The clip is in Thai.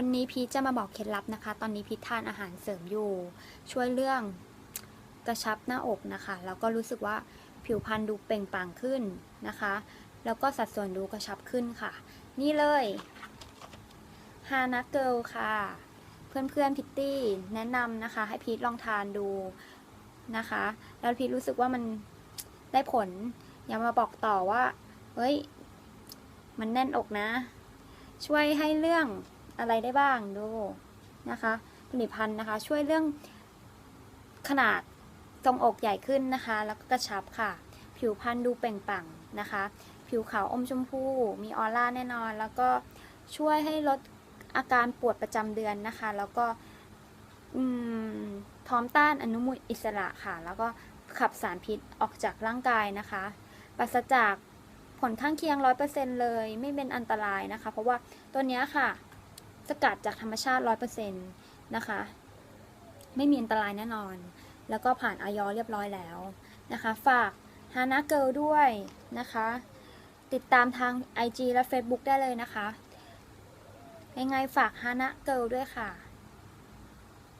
วันนี้พีจะมาบอกเคล็ดลับนะคะ ตอนนี้พีทานอาหารเสริมอยู่ ช่วยเรื่องกระชับหน้าอกนะคะ แล้วก็รู้สึกว่าผิวพรรณดูเปล่งปลั่งขึ้นนะคะ แล้วก็สัดส่วนดูกระชับขึ้นค่ะ นี่เลยฮานะเกิลค่ะ เพื่อนๆพิตตี้แนะนำนะคะ ให้พีทลองทานดูนะคะ แล้วพีทรู้สึกว่ามันได้ผล อย่ามาบอกต่อว่า เฮ้ย มันแน่นอกนะ ช่วยให้เรื่อง อะไรได้บ้างดูนะคะผลิตภัณฑ์นะคะ ช่วยเรื่องขนาดทรงอกใหญ่ขึ้นนะคะ แล้วก็กระชับค่ะ ผิวพรรณดูเปล่งปลั่งนะคะ ผิวขาวอมชมพูมีออร่าแน่นอน แล้วก็ช่วยให้ลดอาการปวดประจำเดือนนะคะ แล้วก็อืมพร้อมต้านอนุมูลอิสระค่ะ แล้วก็ขับสารพิษออกจากร่างกายนะคะปราศจากผลข้างเคียงร้อยเปอร์เซ็นเลย ไม่เป็นอันตรายนะคะ เพราะว่าตัวนี้ค่ะ สกัดจากธรรมชาติ 100%เซนตนะคะ ไม่มีอันตรายแน่นอน แล้วก็ผ่านออยเรียบร้อยแล้วนะคะ ฝากฮานาเกิลด้วยนะคะ ติดตามทาง IG และ Facebook ได้เลยนะคะ ยังไงฝากฮานะเกิลด้วยค่ะ